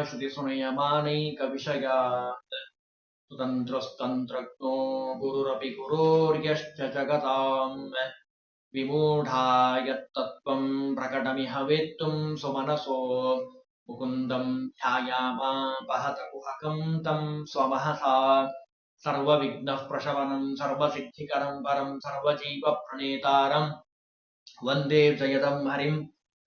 यस्य श्रुतिसुनयमानैकविषयात् सुतन्त्रस्तन्त्रज्ञो गुरुरपि गुरोर्यश्च जगताम् विमूढाय तत्त्वम् प्रकटमिह वेत्तुम् स्वमनसो मुकुन्दम् ध्यायामापहत कुहकम् तम् स्वमहसा सर्वविघ्नः प्रशमनम् सर्वसिद्धिकरम् परम् सर्वजीवप्रणेतारम् वंदे जयदम् हरिम्।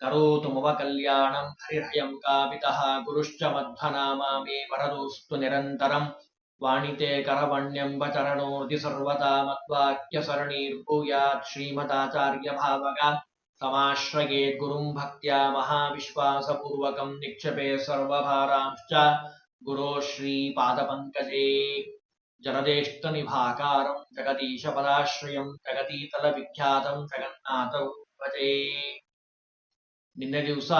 करोतु मम कल्याणम् हरिहयम् कापितः गुरुश्च मध्वनामा मे वरदोऽस्तु निरन्तरम् वाणिते करवण्यम्बचरणोर्दि सर्वदा मत्वाक्यसरणीर्भूयात् श्रीमदाचार्यभावगा। समाश्रये गुरुम् भक्त्या महाविश्वासपूर्वकम् निक्षेपे सर्वभारांश्च। गुरो श्रीपादपङ्कजे। जगदीशपदाश्रयम् जगतीतलविख्यातम् जगन्नाथौ भजे ನಿನ್ನೆ ದಿವಸ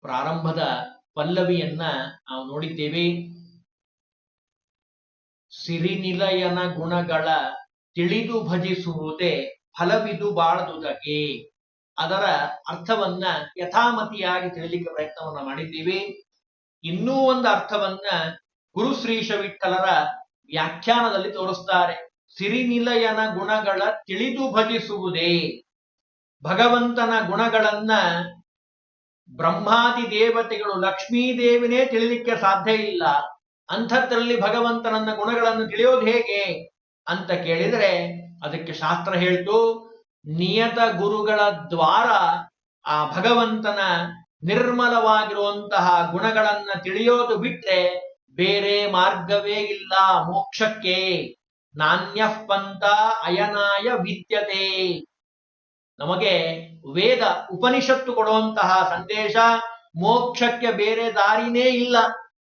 ಪ್ರಾರಂಭದ ಪಲ್ಲವಿಯನ್ನ ನಾವು ನೋಡಿದ್ದೇವೆ. ಸಿರಿನಿಲಯನ ಗುಣಗಳ ತಿಳಿದು ಭಜಿಸುವುದೇ ಫಲವಿದು ಬಾಳದುದಕ್ಕೆ. ಅದರ ಅರ್ಥವನ್ನ ಯಥಾಮತಿಯಾಗಿ ತಿಳಿಲಿಕ್ಕೆ ಪ್ರಯತ್ನವನ್ನ ಮಾಡಿದ್ದೀವಿ. ಇನ್ನೂ ಒಂದು ಅರ್ಥವನ್ನ ಗುರುಶ್ರೀಶ ವಿಠಲರ ವ್ಯಾಖ್ಯಾನದಲ್ಲಿ ತೋರಿಸ್ತಾರೆ. ಸಿರಿನಿಲಯನ ಗುಣಗಳ ತಿಳಿದು ಭಜಿಸುವುದೇ ಭಗವಂತನ ಗುಣಗಳನ್ನ ಬ್ರಹ್ಮಾದಿ ದೇವತೆಗಳು ಲಕ್ಷ್ಮೀ ದೇವಿನೇ ತಿಳಿಲಿಕ್ಕೆ ಸಾಧ್ಯ ಇಲ್ಲ. ಅಂಥದ್ರಲ್ಲಿ ಭಗವಂತನನ್ನ ಗುಣಗಳನ್ನು ತಿಳಿಯೋದು ಹೇಗೆ ಅಂತ ಕೇಳಿದ್ರೆ ಅದಕ್ಕೆ ಶಾಸ್ತ್ರ ಹೇಳ್ತು, ನಿಯತ ಗುರುಗಳ ದ್ವಾರ ಆ ಭಗವಂತನ ನಿರ್ಮಲವಾಗಿರುವಂತಹ ಗುಣಗಳನ್ನ ತಿಳಿಯೋದು ಬಿಟ್ರೆ ಬೇರೆ ಮಾರ್ಗವೇ ಇಲ್ಲ, ಮೋಕ್ಷಕ್ಕೆ. ನಾಣ್ಯ ಪಂಥ ಅಯನಾಯ ವಿದ್ಯತೆ. ನಮಗೆ ವೇದ ಉಪನಿಷತ್ತು ಕೊಡುವಂತಹ ಸಂದೇಶ ಮೋಕ್ಷಕ್ಕೆ ಬೇರೆ ದಾರಿನೇ ಇಲ್ಲ.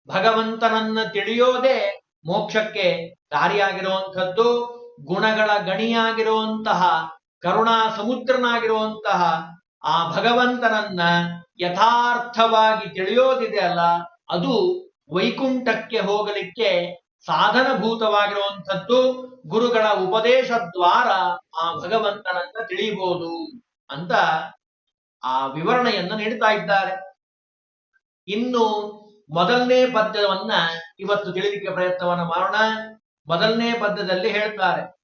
ಭಗವಂತನನ್ನ ತಿಳಿಯೋದೇ ಮೋಕ್ಷಕ್ಕೆ ದಾರಿಯಾಗಿರುವಂಥದ್ದು, ಗುಣಗಳ ಗಣಿಯಾಗಿರುವಂತಹ, ಕರುಣಾ ಸಮುದ್ರನಾಗಿರುವಂತಹ ಆ ಭಗವಂತನನ್ನ ಯಥಾರ್ಥವಾಗಿ ತಿಳಿಯೋದಿದೆ ಅಲ್ಲ, ಅದು ವೈಕುಂಠಕ್ಕೆ ಹೋಗಲಿಕ್ಕೆ ಸಾಧನಭೂತವಾಗಿರುವಂಥದ್ದು. ಗುರುಗಳ ಉಪದೇಶ ದ್ವಾರ ಆ ಭಗವಂತನನ್ನ ತಿಳಿಯಬಹುದು ಅಂತ ಆ ವಿವರಣೆಯನ್ನ ನೀಡ್ತಾ ಇದ್ದಾರೆ. ಇನ್ನು ಮೊದಲನೇ ಪದ್ಯವನ್ನ ಇವತ್ತು ತಿಳಿಲಿಕ್ಕೆ ಪ್ರಯತ್ನವನ್ನ ಮಾಡೋಣ. ಮೊದಲನೇ ಪದ್ಯದಲ್ಲಿ ಹೇಳ್ತಾರೆ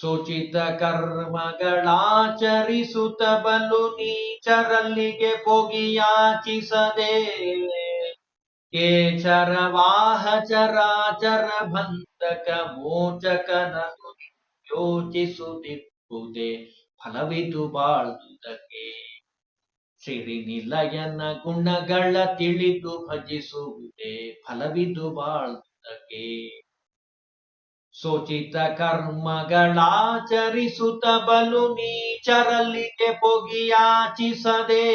ಸೂಚಿತ ಕರ್ಮಗಳಾಚರಿಸುತ್ತ ಬಲು ನೀಚರಲ್ಲಿಗೆ ಪೊಗಿಯಾಚಿಸದೆ ಕೇಚರ ವಾಹ ಚರಾಚರ ಬಂಧಕ ಮೋಚಕನ ಯೋಚಿಸುತ್ತಿಪ್ಪುದೆ ಫಲವಿದು ಬಾಳುವುದಕ್ಕೆ ಸಿರಿನಿಲಯನ ಗುಣಗಳ ತಿಳಿದು ಭಜಿಸುವುದೇ ಫಲವಿದು ಬಾಳುವುದಕ್ಕೆ ಸೋಚಿತ ಕರ್ಮಗಳಾಚರಿಸುತ್ತ ಬಲು ನೀಚರಲ್ಲಿಗೆ ಪೊಗಿಯಾಚಿಸದೆ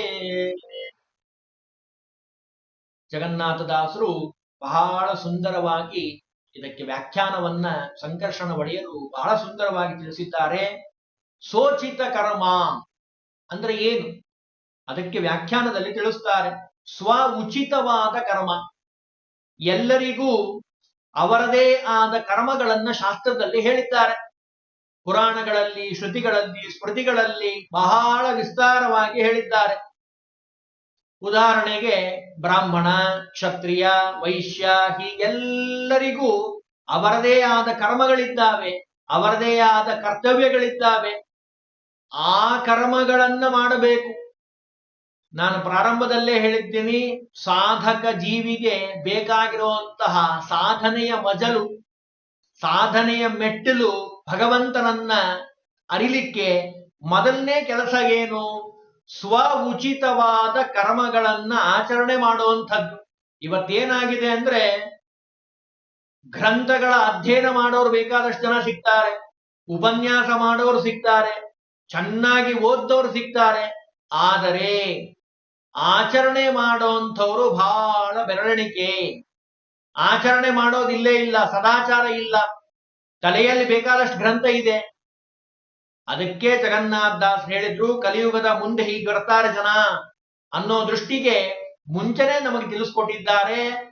ಜಗನ್ನಾಥದಾಸರು ಬಹಳ ಸುಂದರವಾಗಿ ಇದಕ್ಕೆ ವ್ಯಾಖ್ಯಾನವನ್ನ ಸಂಕರ್ಷಣ ಒಡೆಯಲು ಬಹಳ ಸುಂದರವಾಗಿ ತಿಳಿಸಿದ್ದಾರೆ. ಸೋಚಿತ ಕರ್ಮ ಅಂದ್ರೆ ಏನು? ಅದಕ್ಕೆ ವ್ಯಾಖ್ಯಾನದಲ್ಲಿ ತಿಳಿಸ್ತಾರೆ. ಸ್ವ ಉಚಿತವಾದ ಕರ್ಮ. ಎಲ್ಲರಿಗೂ ಅವರದೇ ಆದ ಕರ್ಮಗಳನ್ನ ಶಾಸ್ತ್ರದಲ್ಲಿ ಹೇಳಿದ್ದಾರೆ. ಪುರಾಣಗಳಲ್ಲಿ, ಶ್ರುತಿಗಳಲ್ಲಿ, ಸ್ಮೃತಿಗಳಲ್ಲಿ ಬಹಳ ವಿಸ್ತಾರವಾಗಿ ಹೇಳಿದ್ದಾರೆ. ಉದಾಹರಣೆಗೆ ಬ್ರಾಹ್ಮಣ, ಕ್ಷತ್ರಿಯ, ವೈಶ್ಯ ಹೀಗೆಲ್ಲರಿಗೂ ಅವರದೇ ಆದ ಕರ್ಮಗಳಿದ್ದಾವೆ, ಅವರದೇ ಆದ ಕರ್ತವ್ಯಗಳಿದ್ದಾವೆ. ಆ ಕರ್ಮಗಳನ್ನ ಮಾಡಬೇಕು. ನಾನು ಪ್ರಾರಂಭದಲ್ಲೇ ಹೇಳಿದ್ದೀನಿ, ಸಾಧಕ ಜೀವಿಗೆ ಬೇಕಾಗಿರುವಂತಹ ಸಾಧನೆಯ ಮಜಲು, ಸಾಧನೆಯ ಮೆಟ್ಟಿಲು ಭಗವಂತನನ್ನ ಅರಿಲಿಕ್ಕೆ ಮೊದಲನೇ ಕೆಲಸ ಏನು ಸ್ವ ಉಚಿತವಾದ ಕರ್ಮಗಳನ್ನ ಆಚರಣೆ ಮಾಡುವಂಥದ್ದು. ಇವತ್ತೇನಾಗಿದೆ ಅಂದ್ರೆ ಗ್ರಂಥಗಳ ಅಧ್ಯಯನ ಮಾಡೋರು ಬೇಕಾದಷ್ಟು ಜನ ಸಿಗ್ತಾರೆ. ಉಪನ್ಯಾಸ ಮಾಡೋರು ಸಿಗ್ತಾರೆ. ಚೆನ್ನಾಗಿ ಓದ್ದವರು ಸಿಗ್ತಾರೆ. ಆದರೆ ಆಚರಣೆ ಮಾಡೋಂಥವ್ರು ಬಹಳ ಬೆರಳಿಕೆ ಆಚರಣೆ ಮಾಡೋದಿಲ್ಲೇ ಇಲ್ಲ, ಸದಾಚಾರ ಇಲ್ಲ. ತಲೆಯಲ್ಲಿ ಬೇಕಾದಷ್ಟು ಗ್ರಂಥ ಇದೆ. ಅದಕ್ಕೆ ಜಗನ್ನಾಥ ದಾಸ್ ಹೇಳಿದ್ರು, ಕಲಿಯುಗದ ಮುಂದೆ ಹೀಗೆ ಬರ್ತಾರೆ ಜನ ಅನ್ನೋ ದೃಷ್ಟಿಗೆ ಮುಂಚೆನೆ ನಮಗೆ ತಿಳಿಸ್ಕೊಟ್ಟಿದ್ದಾರೆ.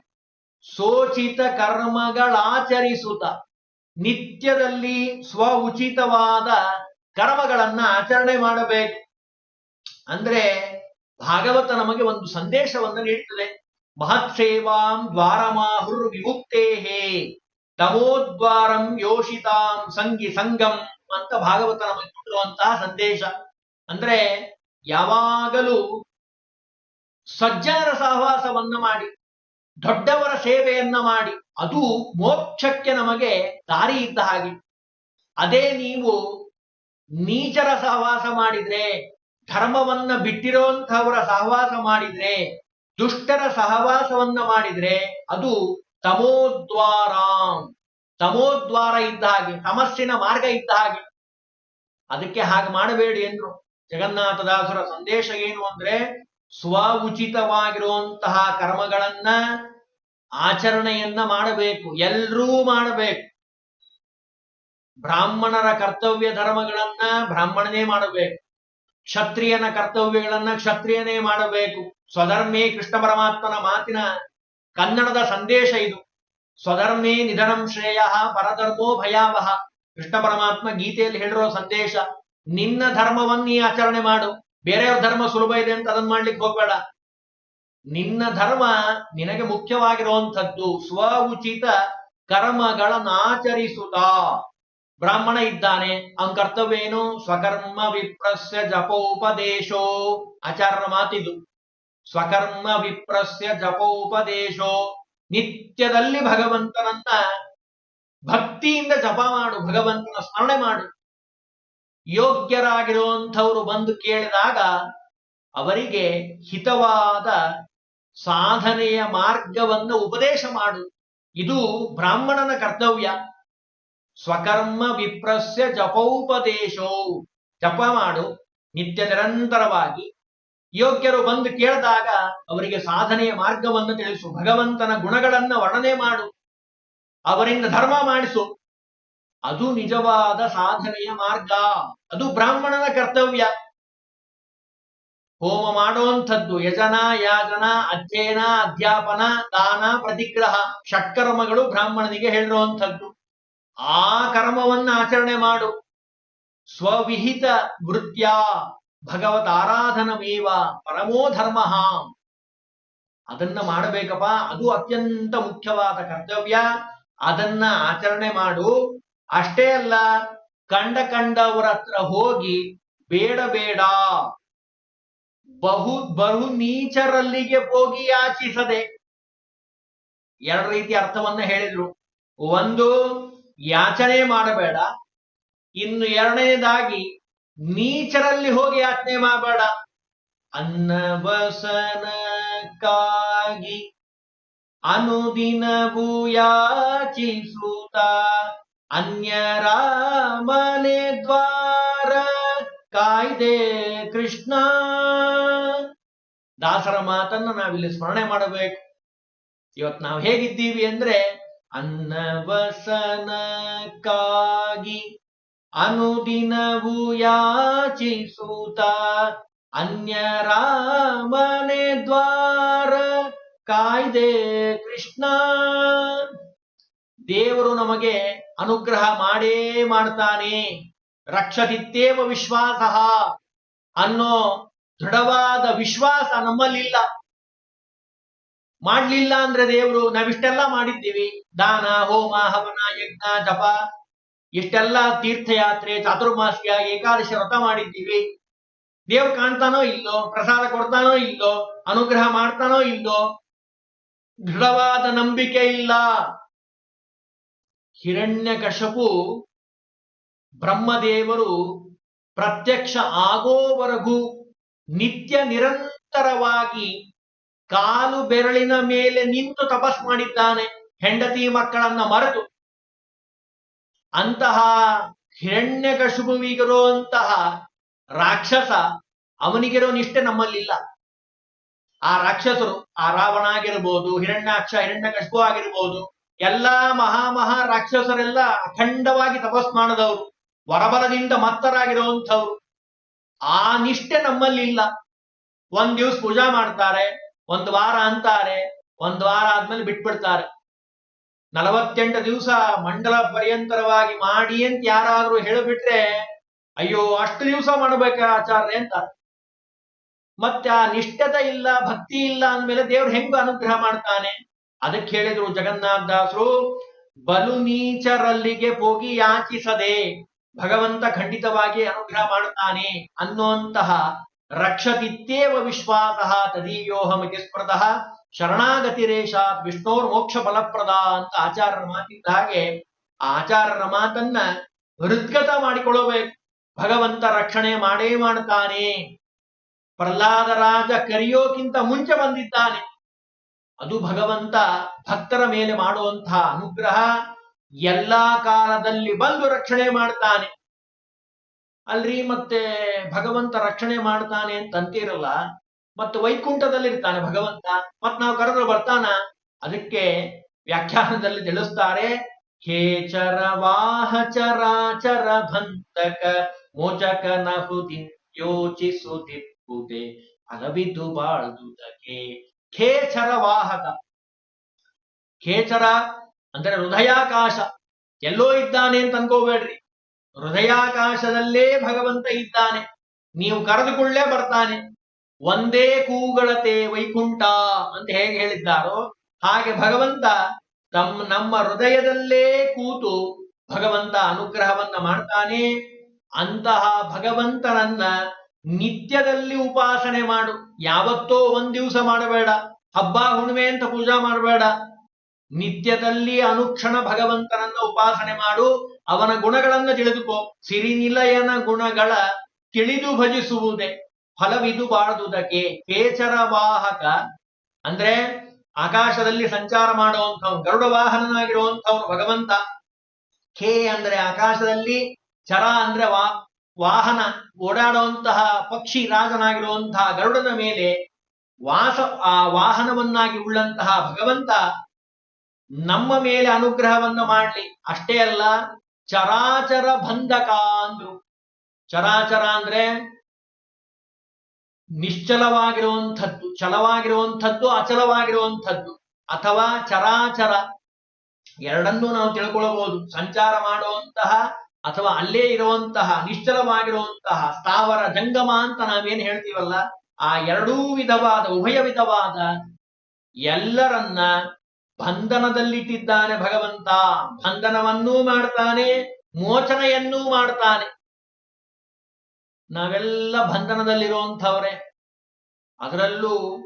ಸೋಚಿತ ಕರ್ಮಗಳಾಚರಿಸುತ್ತ ನಿತ್ಯದಲ್ಲಿ ಸ್ವ ಉಚಿತವಾದ ಕರ್ಮಗಳನ್ನ ಆಚರಣೆ ಮಾಡಬೇಕು. ಅಂದ್ರೆ ಭಾಗವತ ನಮಗೆ ಒಂದು ಸಂದೇಶವನ್ನು ನೀಡುತ್ತದೆ ಮಹತ್ಸೇವಾಂ ದ್ವಾರಮಾಹುರ್ ವಿಮುಕ್ತೇಹೇ ತಮೋದ್ವಾರಂ ಯೋಷಿತಾಂ ಸಂಗಿ ಸಂಗಂ. ಅಂತ ಭಾಗವತ ನಮಗೆ ಕೊಟ್ಟಿರುವಂತಹ ಸಂದೇಶ. ಅಂದ್ರೆ ಯಾವಾಗಲೂ ಸಜ್ಜನರ ಸಹವಾಸವನ್ನ ಮಾಡಿ, ದೊಡ್ಡವರ ಸೇವೆಯನ್ನ ಮಾಡಿ, ಅದು ಮೋಕ್ಷಕ್ಕೆ ನಮಗೆ ದಾರಿ ಇದ್ದ ಹಾಗೆ. ಅದೇ ನೀವು ನೀಚರ ಸಹವಾಸ ಮಾಡಿದ್ರೆ, ಧರ್ಮವನ್ನ ಬಿಟ್ಟಿರೋಂಥವರ ಸಹವಾಸ ಮಾಡಿದ್ರೆ, ದುಷ್ಟರ ಸಹವಾಸವನ್ನ ಮಾಡಿದ್ರೆ ಅದು ತಮೋದ್ವಾರ. ತಮೋದ್ವಾರ ಇದ್ದ ಹಾಗೆ ತಮಸ್ಸಿನ ಮಾರ್ಗ ಇದ್ದ ಹಾಗೆ. ಅದಕ್ಕೆ ಹಾಗೆ ಮಾಡಬೇಡಿ ಎಂದ್ರು. ಜಗನ್ನಾಥದಾಸರ ಸಂದೇಶ ಏನು ಅಂದ್ರೆ ಸ್ವ ಉಚಿತವಾಗಿರುವಂತಹ ಕರ್ಮಗಳನ್ನ, ಆಚರಣೆಯನ್ನ ಮಾಡಬೇಕು. ಎಲ್ಲರೂ ಮಾಡಬೇಕು. ಬ್ರಾಹ್ಮಣರ ಕರ್ತವ್ಯ ಧರ್ಮಗಳನ್ನ ಬ್ರಾಹ್ಮಣನೇ ಮಾಡಬೇಕು. ಕ್ಷತ್ರಿಯನ ಕರ್ತವ್ಯಗಳನ್ನ ಕ್ಷತ್ರಿಯನೇ ಮಾಡಬೇಕು. ಸ್ವಧರ್ಮೇ ಕೃಷ್ಣ ಪರಮಾತ್ಮನ ಮಾತಿನ ಕನ್ನಡದ ಸಂದೇಶ ಇದು. ಸ್ವಧರ್ಮೇ ನಿಧನಂ ಶ್ರೇಯ ಪರಧರ್ಮೋ ಭಯಾವಹ. ಕೃಷ್ಣ ಪರಮಾತ್ಮ ಗೀತೆಯಲ್ಲಿ ಹೇಳಿರೋ ಸಂದೇಶ, ನಿನ್ನ ಧರ್ಮವನ್ನ ನೀ ಆಚರಣೆ ಮಾಡು. ಬೇರೆಯವ್ರ ಧರ್ಮ ಸುಲಭ ಇದೆ ಅಂತ ಅದನ್ನ ಮಾಡ್ಲಿಕ್ಕೆ ಹೋಗ್ಬೇಡ. ನಿನ್ನ ಧರ್ಮ ನಿನಗೆ ಮುಖ್ಯವಾಗಿರುವಂಥದ್ದು ಸ್ವ ಉಚಿತ ಕರ್ಮಗಳನ್ನ ಆಚರಿಸುತ್ತಾ ಬ್ರಾಹ್ಮಣ ಇದ್ದಾನೆ, ಅವನ ಕರ್ತವ್ಯ ಏನು ಸ್ವಕರ್ಮ ವಿಪ್ರಸ್ಯ ಜಪೋಪದೇಶೋ. ಆಚಾರ್ಯರ ಮಾತಿದು. ಸ್ವಕರ್ಮ ವಿಪ್ರಸ್ಯ ಜಪೋಪದೇಶೋ. ನಿತ್ಯದಲ್ಲಿ ಭಗವಂತನನ್ನ ಭಕ್ತಿಯಿಂದ ಜಪ ಮಾಡು, ಭಗವಂತನ ಸ್ಮರಣೆ ಮಾಡು. ಯೋಗ್ಯರಾಗಿರುವಂಥವರು ಬಂದು ಕೇಳಿದಾಗ ಅವರಿಗೆ ಹಿತವಾದ ಸಾಧನೆಯ ಮಾರ್ಗವನ್ನು ಉಪದೇಶ ಮಾಡು. ಇದು ಬ್ರಾಹ್ಮಣನ ಕರ್ತವ್ಯ. ಸ್ವಕರ್ಮ ವಿಪ್ರಸ್ಯ ಜಪೋಪದೇಶೋ. ಜಪ ಮಾಡು. ನಿತ್ಯ ನಿರಂತರವಾಗಿ ಯೋಗ್ಯರು ಬಂದು ಕೇಳಿದಾಗ ಅವರಿಗೆ ಸಾಧನೆಯ ಮಾರ್ಗವನ್ನು ತಿಳಿಸು, ಭಗವಂತನ ಗುಣಗಳನ್ನು ವರ್ಣನೆ ಮಾಡು, ಅವರಿಂದ ಧರ್ಮ ಮಾಡಿಸು. ಅದು ನಿಜವಾದ ಸಾಧನೆಯ ಮಾರ್ಗ. ಅದು ಬ್ರಾಹ್ಮಣನ ಕರ್ತವ್ಯ. ಹೋಮ ಮಾಡುವಂಥದ್ದು, ಯಜನ, ಯಾಜನ, ಅಧ್ಯಯನ, ಅಧ್ಯಾಪನ, ದಾನ, ಪ್ರತಿಗ್ರಹ, ಷಟ್ಕರ್ಮಗಳು ಬ್ರಾಹ್ಮಣನಿಗೆ ಹೇಳಿರುವಂಥದ್ದು. ಆ ಕರ್ಮವನ್ನು ಆಚರಣೆ ಮಾಡು. ಸ್ವವಿಹಿತ ವೃತ್ಯ. ಭಗವತ್ ಆರಾಧನಮೇವ ಪರಮೋ ಧರ್ಮ. ಅದನ್ನ ಮಾಡಬೇಕಪ್ಪ, ಅದು ಅತ್ಯಂತ ಮುಖ್ಯವಾದ ಕರ್ತವ್ಯ. ಅದನ್ನ ಆಚರಣೆ ಮಾಡು. ಅಷ್ಟೇ ಅಲ್ಲ, ಕಂಡ ಕಂಡವರ ಹತ್ರ ಹೋಗಿ ಬೇಡ ಬೇಡ. ಬಹು ಬಹು ನೀಚರಲ್ಲಿಗೆ ಹೋಗಿ ಯಾಚಿಸದೆ. ಎರಡು ರೀತಿ ಅರ್ಥವನ್ನ ಹೇಳಿದ್ರು. ಒಂದು, ಯಾಚನೆ ಮಾಡಬೇಡ. ಇನ್ನು ಎರಡನೇದಾಗಿ ನೀಚರಲ್ಲಿ ಹೋಗಿ ಯಾಚನೆ ಮಾಡಬೇಡ. ಅನ್ನವಸನಕ್ಕಾಗಿ ಅನುದಿನವೂ ಯಾಚಿಸುತ್ತ. ಅನ್ಯರ ಮನೆ ದ್ವಾರ ಕಾಯ್ದೆ ಕೃಷ್ಣ. ದಾಸರ ಮಾತನ್ನು ನಾವಿಲ್ಲಿ ಸ್ಮರಣೆ ಮಾಡಬೇಕು. ಇವತ್ತು ನಾವು ಹೇಗಿದ್ದೀವಿ ಅಂದ್ರೆ ಅನ್ನವಸನಕ್ಕಾಗಿ ಅನುದಿನವೂ ಯಾಚಿಸುತ್ತ ಅನ್ಯರ ಮನೆ ದ್ವಾರ ಕಾಯ್ದೆ ಕೃಷ್ಣ. ದೇವರು ನಮಗೆ ಅನುಗ್ರಹ ಮಾಡೇ ಮಾಡ್ತಾನೆ. ರಕ್ಷದಿತ್ತೇವ ವಿಶ್ವಾಸ ಅನ್ನೋ ದೃಢವಾದ ವಿಶ್ವಾಸ ನಮ್ಮಲ್ಲಿಲ್ಲ. ಮಾಡ್ಲಿಲ್ಲ ಅಂದ್ರೆ ದೇವರು ನಾವಿಷ್ಟೆಲ್ಲ ಮಾಡಿದ್ದೀವಿ. ದಾನ, ಹೋಮ, ಹವನ, ಯಜ್ಞ, ಜಪ. ಇಷ್ಟೆಲ್ಲ ತೀರ್ಥಯಾತ್ರೆ, ಚಾತುರ್ಮಾಸ್ಯ, ಏಕಾದಶಿ ವ್ರತ ಮಾಡಿದ್ದೀವಿ. ದೇವ್ರು ಕಾಣ್ತಾನೋ ಇಲ್ಲೋ, ಪ್ರಸಾದ ಕೊಡ್ತಾನೋ ಇಲ್ಲೋ, ಅನುಗ್ರಹ ಮಾಡ್ತಾನೋ ಇಲ್ಲೋ, ದೃಢವಾದ ನಂಬಿಕೆ ಇಲ್ಲ. ಹಿರಣ್ಯಕಶಪು ಬ್ರಹ್ಮದೇವರು ಪ್ರತ್ಯಕ್ಷ ಆಗೋವರೆಗೂ ನಿತ್ಯ ನಿರಂತರವಾಗಿ ಕಾಲು ಬೆರಳಿನ ಮೇಲೆ ನಿಂತು ತಪಸ್ ಮಾಡಿದ್ದಾನೆ. ಹೆಂಡತಿ ಮಕ್ಕಳನ್ನ ಮರೆತು. ಅಂತಹ ಹಿರಣ್ಯಕಶುಭುವಿಗಿರುವಂತಹ ರಾಕ್ಷಸ ಅವನಿಗಿರೋ ನಿಷ್ಠೆ ನಮ್ಮಲ್ಲಿಲ್ಲ. ಆ ರಾಕ್ಷಸರು, ಆ ರಾವಣ ಆಗಿರ್ಬೋದು ಹಿರಣ್ಯಾಕ್ಷ ಹಿರಣ್ಯಕಶು ಆಗಿರ್ಬೋದು, ಎಲ್ಲಾ ಮಹಾ ಮಹಾ ರಾಕ್ಷಸರೆಲ್ಲ ಅಖಂಡವಾಗಿ ತಪಸ್ ಮಾಡದವರು, ವರಬಲದಿಂದ ಮತ್ತರಾಗಿರುವಂಥವ್ರು ಆ ನಿಷ್ಠೆ ನಮ್ಮಲ್ಲಿ ಇಲ್ಲ ಒಂದ್ ದಿವ್ಸ ಪೂಜಾ ಮಾಡ್ತಾರೆ, ಒಂದ್ ವಾರ ಅಂತಾರೆ, ಒಂದ್ ವಾರ ಆದ್ಮೇಲೆ ಬಿಟ್ಬಿಡ್ತಾರೆ. ನಲವತ್ತೆಂಟು ದಿವಸ ಮಂಡಲ ಪರ್ಯಂತರವಾಗಿ ಮಾಡಿ ಅಂತ ಯಾರಾದ್ರೂ ಹೇಳಿಬಿಟ್ರೆ, ಅಯ್ಯೋ, ಅಷ್ಟು ದಿವಸ ಮಾಡ್ಬೇಕ ಆಚಾರ್ಯ ಅಂತ. ಮತ್ತೆ ಆ ನಿಷ್ಠತೆ ಇಲ್ಲ, ಭಕ್ತಿ ಇಲ್ಲ ಅಂದ್ಮೇಲೆ ದೇವ್ರು ಹೆಂಗ ಅನುಗ್ರಹ ಮಾಡ್ತಾನೆ? ಅದಕ್ಕೆ ಹೇಳಿದ್ರು ಜಗನ್ನಾಥದಾಸರು ಬಲು ನೀಚರಲ್ಲಿಗೆ ಹೋಗಿ ಯಾಚಿಸದೆ, ಭಗವಂತ ಖಂಡಿತವಾಗಿ ಅನುಗ್ರಹ ಮಾಡುತ್ತಾನೆ ಅನ್ನುವಂತಹ ರಕ್ಷತಿತ್ತೇವ ವಿಶ್ವಾಸ ತದೀಯೋಹಮಿತಿ ಸ್ಮೃತಃ ಶರಣಾಗತಿರೇಶಾತ್ ವಿಷ್ಣೋರ್ ಮೋಕ್ಷ ಫಲಪ್ರದ ಅಂತ ಆಚಾರ್ಯರ ಮಾತಿದ್ದ ಹಾಗೆ ಆ ಆಚಾರ್ಯರ ಮಾತನ್ನ ಹೃದ್ಗತ ಮಾಡಿಕೊಳ್ಳಬೇಕು. ಭಗವಂತ ರಕ್ಷಣೆ ಮಾಡೇ ಮಾಡ್ತಾನೆ. ಪ್ರಹ್ಲಾದ ರಾಜ ಕರೆಯೋಕ್ಕಿಂತ ಮುಂಚೆ ಬಂದಿದ್ದಾನೆ. ಅದು ಭಗವಂತ ಭಕ್ತರ ಮೇಲೆ ಮಾಡುವಂತಹ ಅನುಗ್ರಹ ಎಲ್ಲಾ ಕಾಲದಲ್ಲಿ ಬಂದು ರಕ್ಷಣೆ ಮಾಡ್ತಾನೆ. ಅಲ್ರಿ ಮತ್ತೆ ಭಗವಂತ ರಕ್ಷಣೆ ಮಾಡ್ತಾನೆ ಅಂತ ಅಂತೀರಲ್ಲ ಮತ್ತೆ ವೈಕುಂಠದಲ್ಲಿರ್ತಾನೆ ಭಗವಂತ. ಮತ್ ನಾವು ಕರೆದ್ರೆ ಬರ್ತಾನ? ಅದಕ್ಕೆ ವ್ಯಾಖ್ಯಾನದಲ್ಲಿ ತಿಳಿಸ್ತಾರೆ ಖೇಚರ ವಾಹ ಚರಾಚರ ಭಂತಕ ಮೋಚಕ ನಹುದಿ ಯೋಚಿಸುತ್ತಿಪ್ಪುದೆ ಅಲವಿದು ಬಾಳ್ದುದಕ್ಕೆ. ಖೇಚರ ವಾಹಕ ಖೇಚರ ಅಂದ್ರೆ ಹೃದಯಾಕಾಶ, ಎಲ್ಲೋ ಇದ್ದಾನೆ ಅಂತ ಅನ್ಕೋಬೇಡ್ರಿ. ಹೃದಯಾಕಾಶದಲ್ಲೇ ಭಗವಂತ ಇದ್ದಾನೆ. ನೀವು ಕರೆದುಕೊಳ್ಳೇ ಬರ್ತಾನೆ. ಒಂದೇ ಕೂಗಳತೆ ವೈಕುಂಠ ಅಂತ ಹೇಗೆ ಹೇಳಿದ್ದಾರೋ ಹಾಗೆ ಭಗವಂತ ತಮ್ಮ ನಮ್ಮ ಹೃದಯದಲ್ಲೇ ಕೂತು ಭಗವಂತ ಅನುಗ್ರಹವನ್ನ ಮಾಡ್ತಾನೆ. ಅಂತಹ ಭಗವಂತನನ್ನ ನಿತ್ಯದಲ್ಲಿ ಉಪಾಸನೆ ಮಾಡು. ಯಾವತ್ತೋ ಒಂದ್ ದಿವಸ ಮಾಡಬೇಡ. ಹಬ್ಬ, ಹುಣ್ಣಿಮೆ ಅಂತ ಪೂಜಾ ಮಾಡಬೇಡ. ನಿತ್ಯದಲ್ಲಿ ಅನುಕ್ಷಣ ಭಗವಂತನನ್ನ ಉಪಾಸನೆ ಮಾಡು. ಅವನ ಗುಣಗಳನ್ನ ತಿಳಿದುಕೋ. ಸಿರಿನಿಲಯನ ಗುಣಗಳ ತಿಳಿದು ಭಜಿಸುವುದೇ. ಫಲವಿದು ಬಾಳುವುದಕ್ಕೆ ಕೇಚರವಾಹಕ ಅಂದ್ರೆ ಆಕಾಶದಲ್ಲಿ ಸಂಚಾರ ಮಾಡುವಂಥವನು ಗರುಡ ವಾಹನನಾಗಿರುವಂಥವನು ಭಗವಂತ. ಖೇ ಅಂದ್ರೆ ಆಕಾಶದಲ್ಲಿ, ಚರ ಅಂದ್ರೆ ವಾ, ವಾಹನ, ಓಡಾಡುವಂತಹ ಪಕ್ಷಿ ರಾಜನಾಗಿರುವಂತಹ ಗರುಡನ ಮೇಲೆ ವಾಸ, ಆ ವಾಹನವನ್ನಾಗಿ ಉಳ್ಳಂತಹ ಭಗವಂತ ನಮ್ಮ ಮೇಲೆ ಅನುಗ್ರಹವನ್ನ ಮಾಡ್ಲಿ. ಅಷ್ಟೇ ಅಲ್ಲ, ಚರಾಚರ ಬಂಧಕ ಅಂದ್ರು. ಚರಾಚರ ಅಂದ್ರೆ ನಿಶ್ಚಲವಾಗಿರುವಂಥದ್ದು, ಚಲವಾಗಿರುವಂಥದ್ದು, ಅಚಲವಾಗಿರುವಂಥದ್ದು, ಅಥವಾ ಚರಾಚರ ಎರಡನ್ನೂ ನಾವು ತಿಳ್ಕೊಳ್ಳಬಹುದು ಸಂಚಾರ ಮಾಡುವಂತಹ ಅಥವಾ ಅಲ್ಲೇ ಇರುವಂತಹ, ನಿಶ್ಚಲವಾಗಿರುವಂತಹ ಸ್ಥಾವರ ಜಂಗಮ ಅಂತ ನಾವೇನು ಹೇಳ್ತೀವಲ್ಲ, ಆ ಎರಡೂ ವಿಧವಾದ, ಉಭಯ ವಿಧವಾದ ಎಲ್ಲರನ್ನ ಬಂಧನದಲ್ಲಿಟ್ಟಿದ್ದಾನೆ ಭಗವಂತ. ಬಂಧನವನ್ನೂ ಮಾಡ್ತಾನೆ, ಮೋಚನೆಯನ್ನೂ ಮಾಡ್ತಾನೆ. ನಾವೆಲ್ಲ ಬಂಧನದಲ್ಲಿರುವಂಥವರೇ, ಅದರಲ್ಲೂ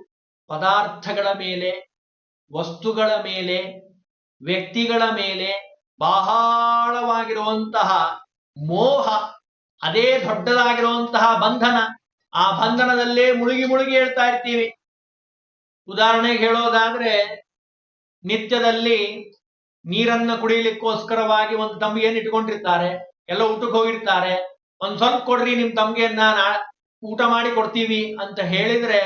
ಪದಾರ್ಥಗಳ ಮೇಲೆ, ವಸ್ತುಗಳ ಮೇಲೆ, ವ್ಯಕ್ತಿಗಳ ಮೇಲೆ ಬಹಳವಾಗಿರುವಂತಹ ಮೋಹ, ಅದೇ ದೊಡ್ಡದಾಗಿರುವಂತಹ ಬಂಧನ, ಆ ಬಂಧನದಲ್ಲೇ ಮುಳುಗಿ ಮುಳುಗಿ ಹೇಳ್ತಾ ಇರ್ತೀವಿ. ಉದಾಹರಣೆಗೆ ಹೇಳೋದಾದ್ರೆ, ನಿತ್ಯದಲ್ಲಿ ನೀರನ್ನ ಕುಡಿಯಲಿಕ್ಕೋಸ್ಕರವಾಗಿ ಒಂದು ತಂಬಿಯನ್ನು ಇಟ್ಕೊಂಡಿರ್ತಾರೆ, ಎಲ್ಲ ಊಟಕ್ಕೆ ಹೋಗಿರ್ತಾರೆ ಒಂದ್ ಸ್ವಲ್ಪ ಕೊಡ್ರಿ ನಿಮ್ ತಮ್ಗೆ ನಾನ್ ಊಟ ಮಾಡಿ ಕೊಡ್ತೀವಿ ಅಂತ ಹೇಳಿದ್ರೆ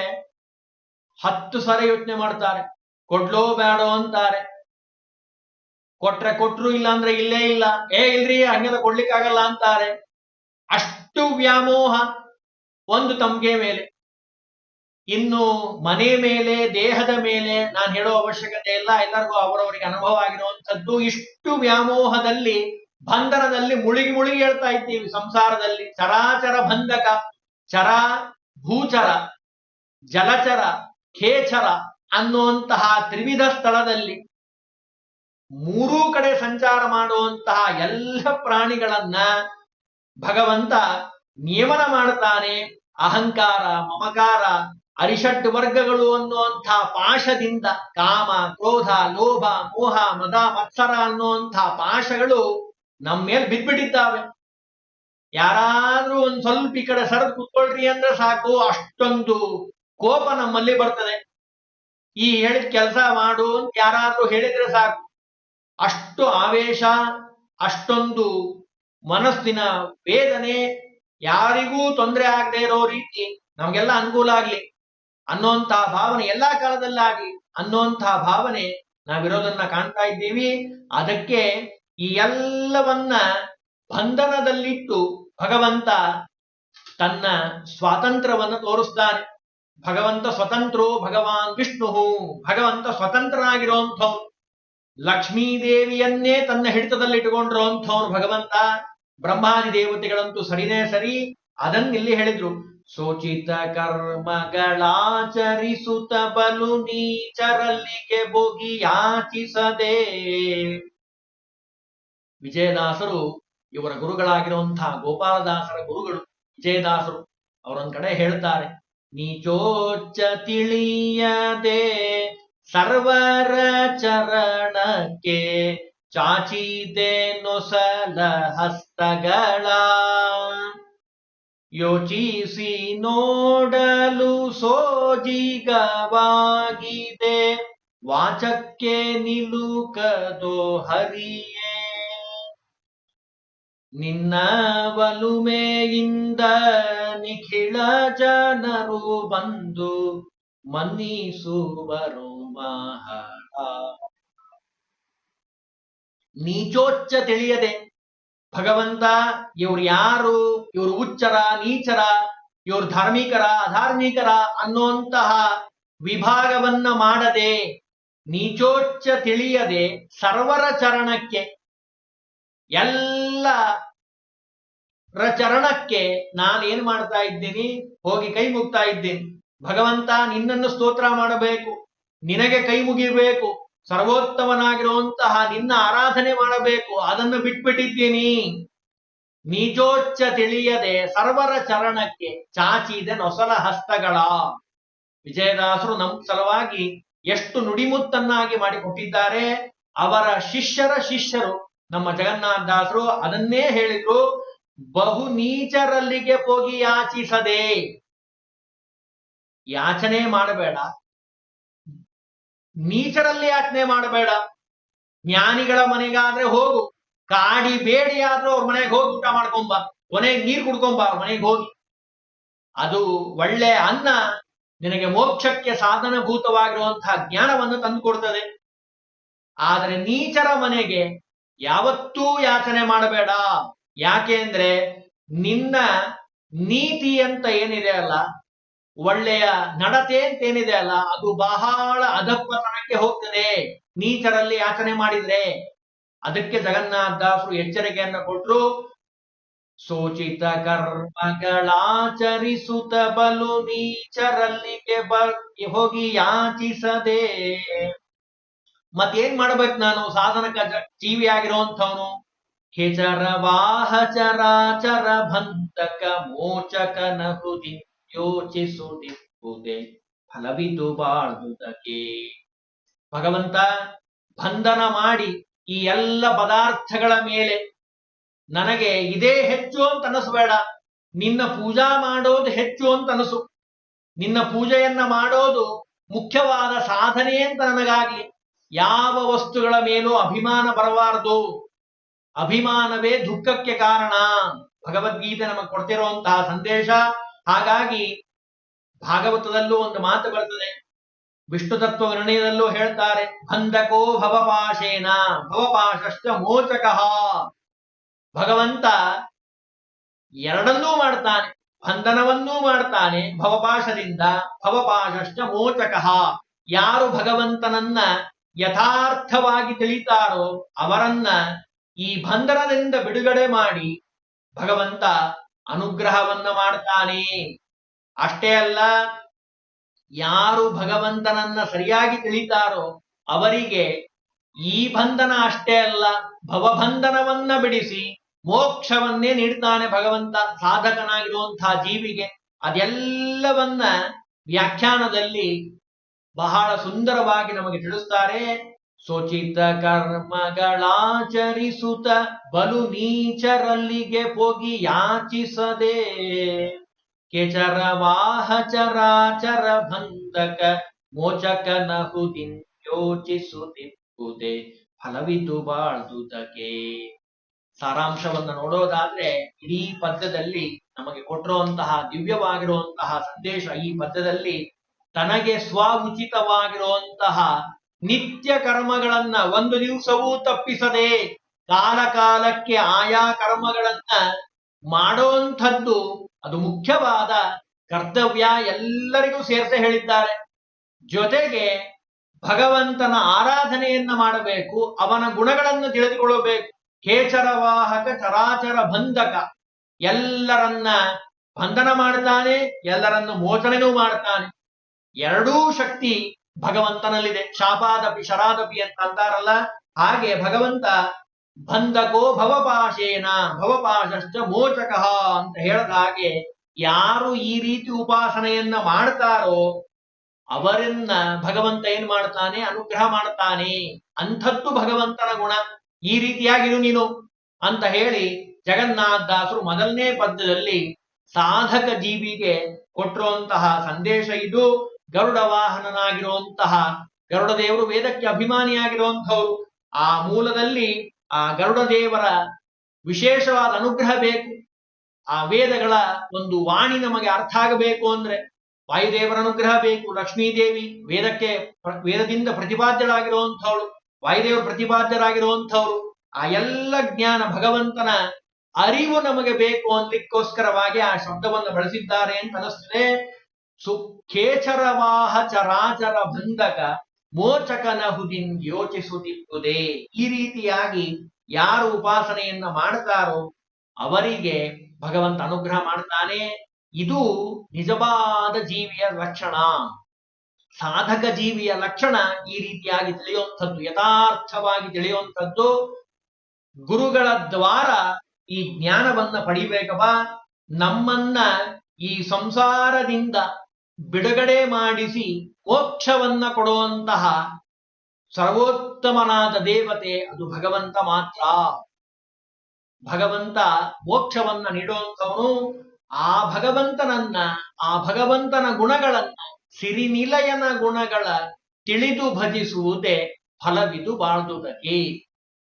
ಹತ್ತು ಸಾರಿ ಯೋಚನೆ ಮಾಡ್ತಾರೆ. ಕೊಡ್ಲೋ ಬೇಡೋ ಅಂತಾರೆ. ಕೊಟ್ರೆ ಕೊಟ್ರು ಇಲ್ಲ ಅಂದ್ರೆ ಇಲ್ಲೇ ಇಲ್ಲ. ಏ, ಇಲ್ರಿ, ಹಂಗೆಲ್ಲ ಕೊಡ್ಲಿಕ್ಕಾಗಲ್ಲ ಅಂತಾರೆ. ಅಷ್ಟು ವ್ಯಾಮೋಹ ಒಂದು ತಮ್ಗೆ ಮೇಲೆ. ಇನ್ನು ಮನೆ ಮೇಲೆ, ದೇಹದ ಮೇಲೆ ನಾನು ಹೇಳೋ ಅವಶ್ಯಕತೆ ಇಲ್ಲ. ಎಲ್ಲರಿಗೂ ಅವರವರಿಗೆ ಅನುಭವ ಆಗಿರುವಂತದ್ದು ಇಷ್ಟು ವ್ಯಾಮೋಹದಲ್ಲಿ ಬಂಧನದಲ್ಲಿ ಮುಳುಗಿ ಮುಳುಗಿ ಹೇಳ್ತಾ ಇದ್ದೀವಿ ಸಂಸಾರದಲ್ಲಿ. ಚರಾಚರ ಬಂಧಕ, ಚರ ಭೂಚರ, ಜಲಚರ, ಖೇಚರ ಅನ್ನುವಂತಹ ತ್ರಿವಿಧ ಸ್ಥಳದಲ್ಲಿ ಮೂರೂ ಕಡೆ ಸಂಚಾರ ಮಾಡುವಂತಹ ಎಲ್ಲ ಪ್ರಾಣಿಗಳನ್ನ ಭಗವಂತ ನಿಯಮನ ಮಾಡ್ತಾನೆ. ಅಹಂಕಾರ, ಮಮಕಾರ ಅರಿಷಡ್ ವರ್ಗಗಳು ಅನ್ನುವಂತಹ ಪಾಶದಿಂದ ಕಾಮ, ಕ್ರೋಧ, ಲೋಭ, ಮೋಹ, ಮದ, ಮತ್ಸರ ಅನ್ನುವಂತಹ ಪಾಶಗಳು ನಮ್ಮ ಮೇಲೆ ಬಿದ್ಬಿಟ್ಟಿದ್ದಾವೆ. ಯಾರಾದ್ರೂ ಒಂದ್ ಸ್ವಲ್ಪ ಈ ಕಡೆ ಸರದ್ ಕುತ್ಕೊಳ್ರಿ ಅಂದ್ರೆ ಸಾಕು, ಅಷ್ಟೊಂದು ಕೋಪ ನಮ್ಮಲ್ಲಿ ಬರ್ತದೆ. ಈ ಹೇಳಿದ ಕೆಲಸ ಮಾಡು ಅಂತ ಯಾರಾದ್ರೂ ಹೇಳಿದ್ರೆ ಸಾಕು. ಅಷ್ಟು ಆವೇಶ, ಅಷ್ಟೊಂದು ಮನಸ್ಸಿನ ವೇದನೆ ಯಾರಿಗೂ ತೊಂದರೆ ಆಗದೆ ಇರೋ ರೀತಿ ನಮಗೆಲ್ಲ ಅನುಕೂಲ ಆಗ್ಲಿ. ಅನ್ನೋಂತಹ ಭಾವನೆ ಎಲ್ಲಾ ಕಾಲದಲ್ಲಾಗಿ ಅನ್ನೋಂತಹ ಭಾವನೆ ನಾವಿರೋದನ್ನ ಕಾಣ್ತಾ ಇದ್ದೀವಿ. ಅದಕ್ಕೆ ಈ ಎಲ್ಲವನ್ನ ಬಂಧನದಲ್ಲಿಟ್ಟು ಭಗವಂತ ತನ್ನ ಸ್ವಾತಂತ್ರ್ಯವನ್ನ ತೋರಿಸ್ತಾನೆ ಭಗವಂತ ಸ್ವತಂತ್ರೋ ಭಗವಾನ್ ವಿಷ್ಣು, ಭಗವಂತ ಸ್ವತಂತ್ರನಾಗಿರುವಂಥವ್ನು ಲಕ್ಷ್ಮೀ ದೇವಿಯನ್ನೇ ತನ್ನ ಹಿಡಿತದಲ್ಲಿ ಇಟ್ಟುಕೊಂಡಿರುವಂಥವ್ನು ಭಗವಂತ. ಬ್ರಹ್ಮಾದಿ ದೇವತೆಗಳಂತೂ ಸರಿನೇ ಸರಿ. ಅದನ್ನ ಇಲ್ಲಿ ಹೇಳಿದ್ರು. ಸೋಚಿತ ಕರ್ಮಗಳಾಚರಿಸುತ್ತ ಬಲು ನೀಚರಲ್ಲಿಗೆ ಬೋಗಿ ಯಾಚಿಸದೆ ವಿಜಯದಾಸರು ಇವರ ಗುರುಗಳಾಗಿರುವಂತಹ ಗೋಪಾಲದಾಸರ ಗುರುಗಳು ವಿಜಯದಾಸರು, ಅವರೊಂದ್ ಕಡೆ ಹೇಳ್ತಾರೆ ನೀಚೋಚ ತಿಳಿಯದೆ ಸರ್ವರ ಚರಣಕ್ಕೆ ಚಾಚಿದೆ ನೊಸಲ ಹಸ್ತಗಳ. ಯೋಚಿಸಿ ನೋಡಲು ಸೋಜಿಗವಾಗಿದೆ, ವಾಚಕ್ಕೆ ನಿಲುಕದೋ ಹರಿಯೇ ನಿನ್ನ ವಲುಮೆಯಿಂದ ನಿಖಿಳ ಜನರು ಬಂದು ಮನ್ನಿಸುವರು ಮಹಾ. ನೀಚೋಚ್ಚ ತಿಳಿಯದೆ ಭಗವಂತ, ಇವ್ರು ಯಾರು? ಇವ್ರು ಉಚ್ಚರ ನೀಚರ? ಇವ್ರು ಧಾರ್ಮಿಕರ, ಅಧಾರ್ಮಿಕರ ಅನ್ನುವಂತಹ ವಿಭಾಗವನ್ನ ಮಾಡದೆ, ನೀಚೋಚ್ಚ ತಿಳಿಯದೆ ಸರ್ವರ ಚರಣಕ್ಕೆ ಎಲ್ಲ ಚರಣಕ್ಕೆ ನಾನು ಏನ್ ಮಾಡ್ತಾ ಇದ್ದೀನಿ? ಹೋಗಿ ಕೈ ಮುಗ್ತಾ ಇದ್ದೀನಿ. ಭಗವಂತ ನಿನ್ನನ್ನು ಸ್ತೋತ್ರ ಮಾಡಬೇಕು. ನಿನಗೆ ಕೈ ಮುಗಿಬೇಕು ಸರ್ವೋತ್ತಮನಾಗಿರುವಂತಹ ನಿನ್ನ ಆರಾಧನೆ ಮಾಡಬೇಕು. ಅದನ್ನು ಬಿಟ್ಬಿಟ್ಟಿದ್ದೀನಿ. ನಿಜೋಚ್ಚ ತಿಳಿಯದೆ ಸರ್ವರ ಚರಣಕ್ಕೆ ಚಾಚಿದೆ ನೊಸಲ ಹಸ್ತಗಳ. ವಿಜಯದಾಸರು ನಮ್ ಸಲುವಾಗಿ ಎಷ್ಟು ನುಡಿಮುತ್ತನ್ನಾಗಿ ಮಾಡಿಕೊಟ್ಟಿದ್ದಾರೆ. ಅವರ ಶಿಷ್ಯರ ಶಿಷ್ಯರು, ನಮ್ಮ ಜಗನ್ನಾಥದಾಸರು ಅದನ್ನೇ ಹೇಳಿದ್ರು. ಬಹು ನೀಚರಲ್ಲಿಗೆ ಹೋಗಿ ಯಾಚಿಸದೆ. ಯಾಚನೆ ಮಾಡಬೇಡ. ನೀಚರಲ್ಲಿ ಯಾಚನೆ ಮಾಡಬೇಡ. ಜ್ಞಾನಿಗಳ ಮನೆಗಾದ್ರೆ ಹೋಗು. ಕಾಡಿ ಬೇಡಿ ಆದ್ರೂ ಅವ್ರ ಮನೆಗೆ ಹೋಗಿ ಊಟ ಮಾಡ್ಕೊಂಬ. ಕೊನೆಗೆ ನೀರ್ ಕುಡ್ಕೊಂಬ ಅವ್ರ ಮನೆಗೆ ಹೋಗಿ. ಅದು ಒಳ್ಳೆ ಅನ್ನ ನಿನಗೆ ಮೋಕ್ಷಕ್ಕೆ ಸಾಧನಭೂತವಾಗಿರುವಂತಹ ಜ್ಞಾನವನ್ನು ತಂದು ಕೊಡ್ತದೆ. ಆದರೆ ನೀಚರ ಮನೆಗೆ ಯಾವತ್ತೂ ಯಾಚನೆ ಮಾಡಬೇಡ. ಯಾಕೆ ಅಂದ್ರೆ ನಿನ್ನ ನೀತಿ ಅಂತ ಏನಿದೆ ಅಲ್ಲ, ಒಳ್ಳೆಯ ನಡತೆ ಅಂತ ಏನಿದೆ ಅಲ್ಲ, ಅದು ಬಹಳ ಅಧಪ್ಪತನಕ್ಕೆ ಹೋಗ್ತದೆ. ನೀಚರಲ್ಲಿ ಯಾಚನೆ ಮಾಡಿದ್ರೆ. ಅದಕ್ಕೆ ಜಗನ್ನಾಥ ದಾಸರು ಎಚ್ಚರಿಕೆಯನ್ನು ಕೊಟ್ಟರು ಸೋಚಿತ ಕರ್ಮಗಳಾಚರಿಸುತ್ತ ಬಲು ನೀಚರಲ್ಲಿಗೆ ಬ, ಹೋಗಿ ಯಾಚಿಸದೆ. ಮತ್ತೇನ್ ಮಾಡ್ಬೇಕು ನಾನು? ಸಾಧನಕ ಜ- ಜೀವಿ ಆಗಿರುವಂಥವನು ಹೆಚರ ವಾಹ ಚರಾಚರ ಬಂಧಕ ಮೋಚಕನ ಹೃದಿ ಯೋಚಿಸುತ್ತಿರುವುದೇ ಫಲವಿದು ಬಾಳುವುದಕ್ಕೆ. ಭಗವಂತ ಬಂಧನ ಮಾಡಿ ಈ ಎಲ್ಲ ಪದಾರ್ಥಗಳ ಮೇಲೆ ನನಗೆ ಇದೇ ಹೆಚ್ಚು ಅಂತ ಅನಿಸ್ಬೇಡ ನಿನ್ನ ಪೂಜಾ ಮಾಡೋದು ಹೆಚ್ಚು ಅಂತ ಅನಸು ನಿನ್ನ ಪೂಜೆಯನ್ನ ಮಾಡೋದು ಮುಖ್ಯವಾದ ಸಾಧನೆ ಅಂತ ನನಗಾಗಿ ಯಾವ ವಸ್ತುಗಳ ಮೇಲೂ ಅಭಿಮಾನ ಬರಬಾರದು. ಅಭಿಮಾನವೇ ದುಃಖಕ್ಕೆ ಕಾರಣ. ಭಗವದ್ಗೀತೆ ನಮಗೆ ಕೊಡ್ತಿರುವಂತಹ ಸಂದೇಶ. ಹಾಗಾಗಿ ಭಾಗವತದಲ್ಲೂ ಒಂದು ಮಾತು ಬರ್ತದೆ. ವಿಷ್ಣು ತತ್ವ ನಿರ್ಣಯದಲ್ಲೂ ಹೇಳ್ತಾರೆ, ಬಂಧಕೋ ಭವಪಾಶೇನ, ಭವಪಾಶಶ್ಚ ಮೋಚಕ. ಭಗವಂತ ಎರಡನ್ನೂ ಮಾಡ್ತಾನೆ, ಬಂಧನವನ್ನೂ ಮಾಡ್ತಾನೆ, ಭವಪಾಶದಿಂದ ಭವಪಾಶಶ್ಚ ಮೋಚಕ. ಯಾರು ಭಗವಂತನನ್ನ ಯಥಾರ್ಥವಾಗಿ ತಿಳಿತಾರೋ ಅವರನ್ನ ಈ ಬಂಧನದಿಂದ ಬಿಡುಗಡೆ ಮಾಡಿ ಭಗವಂತ ಅನುಗ್ರಹವನ್ನ ಮಾಡ್ತಾನೆ. ಅಷ್ಟೇ ಅಲ್ಲ, ಯಾರು ಭಗವಂತನನ್ನ ಸರಿಯಾಗಿ ತಿಳಿತಾರೋ ಅವರಿಗೆ ಈ ಬಂಧನ ಅಷ್ಟೇ ಅಲ್ಲ, ಭವಬಂಧನವನ್ನ ಬಿಡಿಸಿ ಮೋಕ್ಷವನ್ನೇ ನೀಡ್ತಾನೆ ಭಗವಂತ ಸಾಧಕನಾಗಿರುವಂತಹ ಜೀವಿಗೆ. ಅದೆಲ್ಲವನ್ನ ವ್ಯಾಖ್ಯಾನದಲ್ಲಿ ಬಹಳ ಸುಂದರವಾಗಿ ನಮಗೆ ತಿಳಿಸ್ತಾರೆ. ಸೋಚಿತ ಕರ್ಮಗಳಾಚರಿಸುತ್ತ ಬಲು ನೀಚರಲ್ಲಿಗೆ ಹೋಗಿ ಯಾಚಿಸದೆ. ಕೆಚರ ವಾಹಚರಾಚರ ಬಂಧಕ ಮೋಚಕನ ಹುದಿನ್ ಯೋಚಿಸುತ್ತಿರುವುದೇ ಫಲವಿದು ಬಾಳ್ದುದಕ್ಕೆ ಸಾರಾಂಶವನ್ನು ನೋಡೋದಾದ್ರೆ ಇಡೀ ಪದ್ಯದಲ್ಲಿ ನಮಗೆ ಕೊಟ್ಟಿರುವಂತಹ ದಿವ್ಯವಾಗಿರುವಂತಹ ಸಂದೇಶ ಈ ಪದ್ಯದಲ್ಲಿ ತನಗೆ ಸ್ವ ಉಚಿತವಾಗಿರುವಂತಹ ನಿತ್ಯ ಕರ್ಮಗಳನ್ನ ಒಂದು ದಿವಸವೂ ತಪ್ಪಿಸದೆ ಕಾಲ ಕಾಲಕ್ಕೆ ಆಯಾ ಕರ್ಮಗಳನ್ನ ಮಾಡೋಂಥದ್ದು ಅದು ಮುಖ್ಯವಾದ ಕರ್ತವ್ಯ ಎಲ್ಲರಿಗೂ ಸೇರ್ಸೆ ಹೇಳಿದ್ದಾರೆ. ಜೊತೆಗೆ ಭಗವಂತನ ಆರಾಧನೆಯನ್ನ ಮಾಡಬೇಕು, ಅವನ ಗುಣಗಳನ್ನು ತಿಳಿದುಕೊಳ್ಳಬೇಕು. ಕೇಚರವಾಹಕ, ಚರಾಚರ ಬಂಧಕ. ಎಲ್ಲರನ್ನ ಬಂಧನ ಮಾಡ್ತಾನೆ, ಎಲ್ಲರನ್ನು ಮೋಚನೆನೂ ಮಾಡ್ತಾನೆ. ಎರಡೂ ಶಕ್ತಿ ಭಗವಂತನಲ್ಲಿದೆ. ಶಾಪಾದಪಿ, ಶರಾದಪಿ ಅಂತ ಅಂತಾರಲ್ಲ, ಹಾಗೆ ಭಗವಂತ ಬಂಧಕೋ ಭವಪಾಶೇನ, ಭವಪಾಶಶ್ಚ ಮೋಚಕ ಅಂತ ಹೇಳದ ಹಾಗೆ ಯಾರು ಈ ರೀತಿ ಉಪಾಸನೆಯನ್ನ ಮಾಡ್ತಾರೋ ಅವರನ್ನ ಭಗವಂತ ಏನ್ ಮಾಡ್ತಾನೆ? ಅನುಗ್ರಹ ಮಾಡ್ತಾನೆ. ಅಂಥದ್ದು ಭಗವಂತನ ಗುಣ. ಈ ರೀತಿಯಾಗಿರು ನೀನು ಅಂತ ಹೇಳಿ ಜಗನ್ನಾಥದಾಸರು ಮೊದಲನೇ ಪದ್ಯದಲ್ಲಿ ಸಾಧಕ ಜೀವಿಗೆ ಕೊಟ್ಟಿರುವಂತಹ ಸಂದೇಶ ಇದು. ಗರುಡ ವಾಹನನಾಗಿರುವಂತಹ ಗರುಡ ದೇವರು ವೇದಕ್ಕೆ ಅಭಿಮಾನಿಯಾಗಿರುವಂಥವ್ರು, ಆ ಮೂಲದಲ್ಲಿ ಆ ಗರುಡ ದೇವರ ವಿಶೇಷವಾದ ಅನುಗ್ರಹ ಬೇಕು. ಆ ವೇದಗಳ ಒಂದು ವಾಣಿ ನಮಗೆ ಅರ್ಥ ಆಗಬೇಕು ಅಂದ್ರೆ ವಾಯುದೇವರ ಅನುಗ್ರಹ ಬೇಕು, ಲಕ್ಷ್ಮೀದೇವಿ ವೇದಕ್ಕೆ ವೇದದಿಂದ ಪ್ರತಿಪಾದ್ಯರಾಗಿರುವಂಥವಳು ವಾಯುದೇವರು ಪ್ರತಿಪಾದ್ಯರಾಗಿರುವಂಥವ್ರು, ಆ ಎಲ್ಲ ಜ್ಞಾನ ಭಗವಂತನ ಅರಿವು ನಮಗೆ ಬೇಕು ಅನ್ಲಿಕ್ಕೋಸ್ಕರವಾಗಿ ಆ ಶಬ್ದವನ್ನು ಬಳಸಿದ್ದಾರೆ ಅಂತ ಅನಿಸ್ತದೆ ಸುಖೇಚರವಾಹ ಚರಾಚರ ಬಂಧಕ ಮೋಚಕನ ಹುದಿನ್ ಯೋಚಿಸುತ್ತಿದ್ದುದೆ. ಈ ರೀತಿಯಾಗಿ ಯಾರು ಉಪಾಸನೆಯನ್ನ ಮಾಡ್ತಾರೋ ಅವರಿಗೆ ಭಗವಂತ ಅನುಗ್ರಹ ಮಾಡ್ತಾನೆ ಇದು ನಿಜವಾದ ಜೀವಿಯ ಲಕ್ಷಣ. ಸಾಧಕ ಜೀವಿಯ ಲಕ್ಷಣ ಈ ರೀತಿಯಾಗಿ ತಿಳಿಯುವಂಥದ್ದು, ಯಥಾರ್ಥವಾಗಿ ತಿಳಿಯುವಂಥದ್ದು. ಗುರುಗಳ ದ್ವಾರ ಈ ಜ್ಞಾನವನ್ನ ಪಡಿಬೇಕಪ್ಪ. ನಮ್ಮನ್ನ ಈ ಸಂಸಾರದಿಂದ ಬಿಡುಗಡೆ ಮಾಡಿಸಿ ಮೋಕ್ಷವನ್ನ ಕೊಡುವಂತಹ ಸರ್ವೋತ್ತಮನಾದ ದೇವತೆ ಅದು ಭಗವಂತ ಮಾತ್ರ. ಭಗವಂತ ಮೋಕ್ಷವನ್ನ ನೀಡುವಂಥವನು ಆ ಭಗವಂತನನ್ನ, ಆ ಭಗವಂತನ ಗುಣಗಳನ್ನ, ಸಿರಿನಿಲಯನ ಗುಣಗಳ ತಿಳಿದು ಭಜಿಸುವುದೇ ಫಲವಿದು ಬಾಳ್ದುದಕ್ಕೆ.